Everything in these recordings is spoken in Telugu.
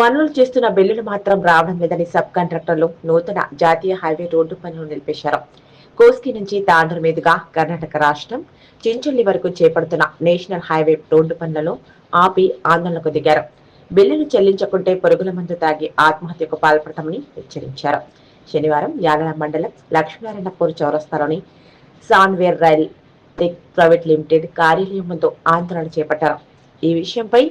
పనులు చేస్తున్న బిల్లులు మాత్రం రావడం లేదని సబ్ కాంట్రాక్టర్లు నూతన జాతీయ హైవే రోడ్డు పనులు నిలిపేశారు. కోస్కి నుంచి తాండూరు మీదుగా కర్ణాటక రాష్ట్రం చించుల్లి వరకు చేపడుతున్న నేషనల్ హైవే రోడ్డు పనులను ఆపి ఆందోళనకు దిగారు. బిల్లులు చెల్లించకుంటే పొరుగుల మందు తాగి ఆత్మహత్యకు పాల్పడతామని హెచ్చరించారు. శనివారం యాలల మండలం లక్ష్మీనారాయణపూర్ చౌరస్తాలోని సాన్వేర్ రైల్ టెక్ ప్రైవేట్ లిమిటెడ్ కార్యాలయం ముందు ఆందోళన చేపట్టారు. ఈ విషయంపై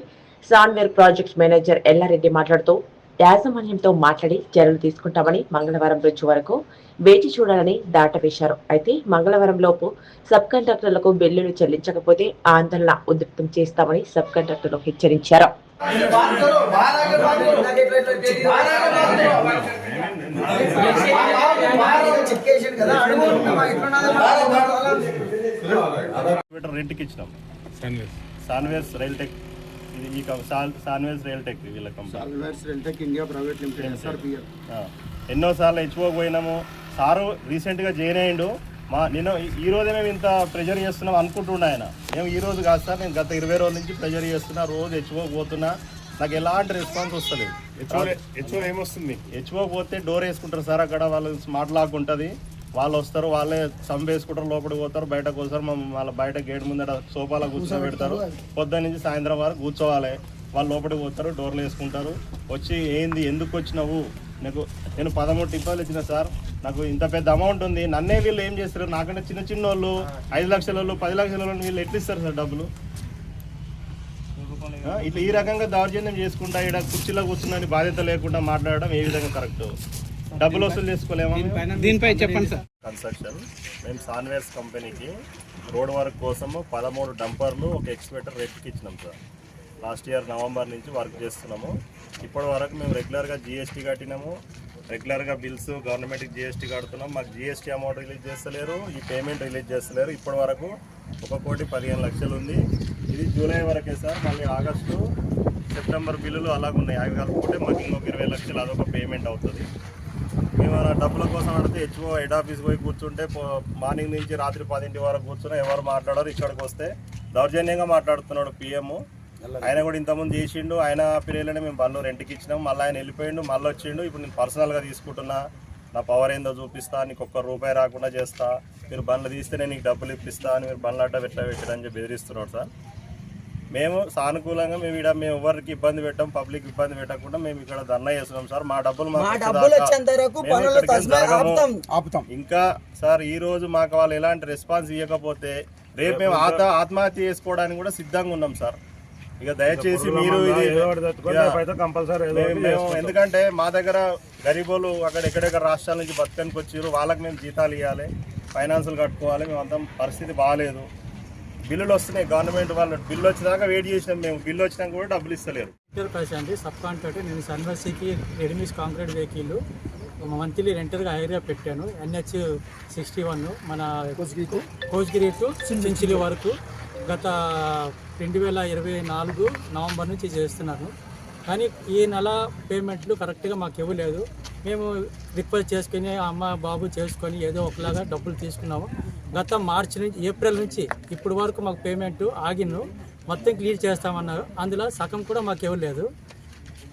సాన్వేర్ ప్రాజెక్ట్ మేనేజర్ ఎల్లారెడ్డి మాట్లాడుతూ యాజమాన్యంతో మాట్లాడి చర్యలు తీసుకుంటామని మంగళవారం రోజు వరకు వేచి చూడాలని దాటవేశారు. అయితే మంగళవారం లోపు సబ్ కండక్టర్లకు బిల్లులు చెల్లించకపోతే ఆందోళన ఉధృతం చేస్తామని సబ్ కండక్టర్లు హెచ్చరించారు. మీటర్ రెంట్కి ఇచ్చినాం సాన్వేస్ రైల్ టెక్ ఇది ఈ సాన్వేస్ రైల్ టెక్ వీళ్ళ company. India private limited SRPL ఆ. ఎన్నోసార్లు హెచ్ఓ పోయినాము సారు రీసెంట్గా జాయిన్ అయ్యిండు. మా నేను ఈ- రోజే మేము ఇంత ప్రెజర్ చేస్తున్నాం అనుకుంటుండే ఆయన. మేము ఈ రోజు కాదు సార్ నేను గత ఇరవై రోజుల నుంచి ప్రెజర్ చేస్తున్నా రోజు హెచ్ఓ పోతున్నా నాకు ఎలాంటి రెస్పాన్స్ వస్తలేదు. హెచ్ఓ ఏమొస్తుంది హెచ్ఓ పోతే డోర్ వేసుకుంటారు సార్ అక్కడ వాళ్ళు స్మార్ట్ లాక్ ఉంటుంది. వాళ్ళు వస్తారు వాళ్ళే సమ్ వేసుకుంటారు లోపలికి పోతారు బయటకు వస్తారు వాళ్ళ బయట గేట్ ముందర సోఫాలో కూర్చోబెడతారు పొద్దున్న నుంచి సాయంత్రం వరకు కూర్చోవాలి. వాళ్ళు లోపలికి పోతారు డోర్లు వేసుకుంటారు. వచ్చి ఏంది ఎందుకు వచ్చినావు? నాకు నేను పదమూడు టిఫాలు ఇచ్చిన సార్ నాకు ఇంత పెద్ద అమౌంట్ ఉంది. నన్నే వీళ్ళు ఏం చేస్తారు? నాకంటే చిన్న చిన్న వాళ్ళు ఐదు లక్షల వాళ్ళు పది లక్షల వాళ్ళు వీళ్ళు ఎట్లా ఇస్తారు సార్ డబ్బులు? ఇట్లా ఈ రకంగా దౌర్జన్యం చేసుకుంటా ఇక్కడ కుర్చీలో కూర్చున్నని బాధ్యత లేకుండా మాట్లాడడం ఏ విధంగా కరెక్ట్? డబ్బులు వసూలు చేసుకోలేమా? దీనిపై చెప్పండి సార్. కన్స్ట్రక్షన్. మేము సాన్వేర్స్ కంపెనీకి రోడ్ వర్క్ కోసము పదమూడు డంపర్లు ఒక ఎక్స్వేటర్ రేట్కి ఇచ్చినాం సార్. లాస్ట్ ఇయర్ నవంబర్ నుంచి వర్క్ చేస్తున్నాము. ఇప్పటి వరకు మేము రెగ్యులర్గా జిఎస్టీ కట్టినాము. రెగ్యులర్గా బిల్స్ గవర్నమెంట్కి జిఎస్టీ కడుతున్నాం. మాకు జిఎస్టీ అమౌంట్ రిలీజ్ చేస్తలేరు. ఈ పేమెంట్ రిలీజ్ చేస్తలేరు. ఇప్పటి వరకు ఒక కోటి పదిహేను లక్షలు ఉంది. ఇది జూలై వరకే సార్. మళ్ళీ ఆగస్టు సెప్టెంబర్ బిల్లులు అలాగున్నాయి. అవి కలుపుకుంటే మాకు ఇంకొక ఇరవై లక్షలు అదొక పేమెంట్ అవుతుంది. మేము డబ్బుల కోసం అడిగితే హెచ్ఓ హెడ్ ఆఫీస్ పోయి కూర్చుంటే మార్నింగ్ నుంచి రాత్రి పదింటి వరకు కూర్చున్నా ఎవరు మాట్లాడారు. ఇక్కడికి వస్తే దౌర్జన్యంగా మాట్లాడుతున్నాడు పిఎం. ఆయన కూడా ఇంతకుముందు చేసిండు. ఆయన పీరియడ్లోనే మేము బండ్లు రెంట్కి ఇచ్చినాం. మళ్ళీ ఆయన వెళ్ళిపోయిండు మళ్ళీ వచ్చిండు. ఇప్పుడు నేను పర్సనల్గా తీసుకుంటున్నా. నా పవర్ ఏందో చూపిస్తా నీకు ఒక్క రూపాయి రాకుండా చేస్తా. మీరు బండ్లు తీస్తే నేను నీకు డబ్బులు ఇప్పిస్తా అని మీరు బండ్లు అడ్డ పెట్టా పెట్టడని చెప్పి బెదిరిస్తున్నాడు సార్. మేము సానుకూలంగా మేము ఇక్కడ మేము ఎవరికి ఇబ్బంది పెట్టాం పబ్లిక్ ఇబ్బంది పెట్టకుండా మేము ఇక్కడ ధర్నా చేస్తున్నాం సార్. మా డబ్బులు ఇంకా సార్ ఈ రోజు మాకు వాళ్ళు ఎలాంటి రెస్పాన్స్ ఇవ్వకపోతే రేపు మేము ఆత్మ ఆత్మహత్య చేసుకోవడానికి కూడా సిద్ధంగా ఉన్నాం సార్. ఇక దయచేసి మీరు ఎందుకంటే మా దగ్గర గరీబోలు అక్కడ ఎక్కడెక్కడ రాష్ట్రాల నుంచి బతకనికి వచ్చారు వాళ్ళకి మేము జీతాలు ఇవ్వాలి ఫైనాన్సులు కట్టుకోవాలి మేము అంత పరిస్థితి బాగాలేదు బిల్లులు వస్తున్నాయి. గవర్నమెంట్ వాళ్ళు బిల్లు వచ్చినాక వెయిట్ చేసినాం మేము. బిల్లు వచ్చినాక కూడా డబ్బులు ఇస్తలేరు. Renter Prashanti sub contractor. నేను సన్వర్సిటీ ready mix concrete vehicle monthly రెంటర్గా హైర్గా పెట్టాను. ఎన్హెచ్ సిక్స్టీ వన్ మన కోచ్గిరి టు చించిలి వరకు గత రెండు వేల ఇరవై నాలుగు నవంబర్ నుంచి చేస్తున్నాను. కానీ ఈ నెల పేమెంట్లు కరెక్ట్గా మాకు ఇవ్వలేదు. మేము రిక్వెస్ట్ చేసుకుని అమ్మ బాబు చేసుకొని ఏదో ఒకలాగా డబ్బులు తీసుకున్నాము. గత మార్చి నుంచి ఏప్రిల్ నుంచి ఇప్పటి వరకు మాకు పేమెంట్ ఆగిను మొత్తం క్లియర్ చేస్తామన్నారు. అందులో సగం కూడా మాకు ఇవ్వలేదు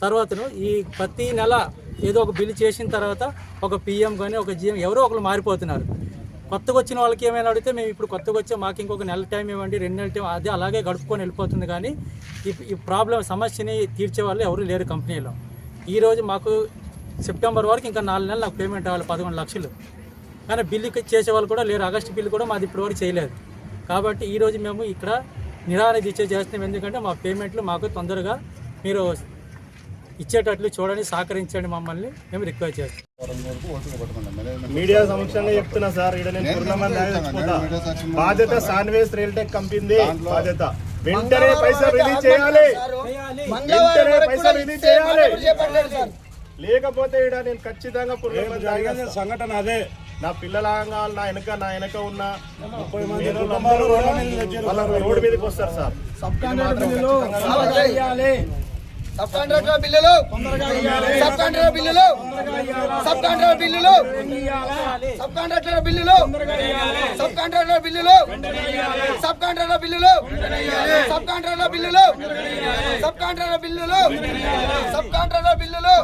తర్వాతను ఈ ప్రతి నెల ఏదో ఒక బిల్ చేసిన తర్వాత ఒక పిఎం కానీ ఒక జిఎం ఎవరో ఒకరు మారిపోతున్నారు. కొత్తగా వచ్చిన వాళ్ళకి ఏమైనా అడిగితే మేము ఇప్పుడు కొత్తగా వచ్చే మాకు ఇంకొక నెల టైం ఇవ్వండి రెండు నెలల టైం అదే అలాగే గడుపుకొని వెళ్ళిపోతుంది. కానీ ఈ ఈ ప్రాబ్లం సమస్యని తీర్చే వాళ్ళు ఎవరు లేరు కంపెనీలో. ఈరోజు మాకు సెప్టెంబర్ వరకు ఇంకా నాలుగు నెలలు నాకు పేమెంట్ అవ్వాలి పదకొండు లక్షలు. కానీ బిల్లు చేసే వాళ్ళు కూడా లేరు. ఆగస్టు బిల్లు కూడా మాది ఇప్పటి వరకు చేయలేదు. కాబట్టి ఈరోజు మేము ఇక్కడ నిరాహార దీక్ష చేస్తున్నాం. ఎందుకంటే మా పేమెంట్లు మాకు తొందరగా మీరు ఇచ్చేటట్లు చూడండి సహకరించండి మమ్మల్ని. మేము రిక్వెస్ట్ చేస్తాం. మీడియా సమక్షంగా చెప్తున్నా సార్ ఇక్కడ నేను బాధ్యత సాన్వేస్ రైల్ టెక్ కంపెనీ బాధ్యత. వెంటనే పైసలు రిలీజ్ చేయాలి. మంగళవారం వెంటనే వరకు కూడా పైసలు రిలీజ్ చేయాలి. లేకపోతే ఇక్కడ నేను ఖచ్చితంగా. సంఘటన అదే. నా పిల్లల అంగాలు నా వెనక నా వెనక ఉన్న ముప్పై మంది వాళ్ళ రోడ్డు మీదకి వస్తారు సార్. సబ్ కాంట్రాక్టర్ బిల్లులు. సబ్ కాంట్రాక్టర్ బిల్లులు. సబ్ కాంట్రాక్టర్ బిల్లులు. సబ్ కాంట్రాక్టర్ బిల్లులు. సబ్ కాంట్రాక్టర్ బిల్లులు. సబ్ కాంట్రాక్టర్ బిల్లులు. సబ్ కాంట్రాక్టర్ బిల్లులు. సబ్ కాంట్రాక్టర్ బిల్లులు. సబ్ కాంట్రాక్టర్ బిల్లులు.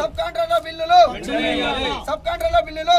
సబ్ కాంట్రాక్టర్ బిల్లులు. సబ్ కాంట్రాక్టర్ బిల్లులు.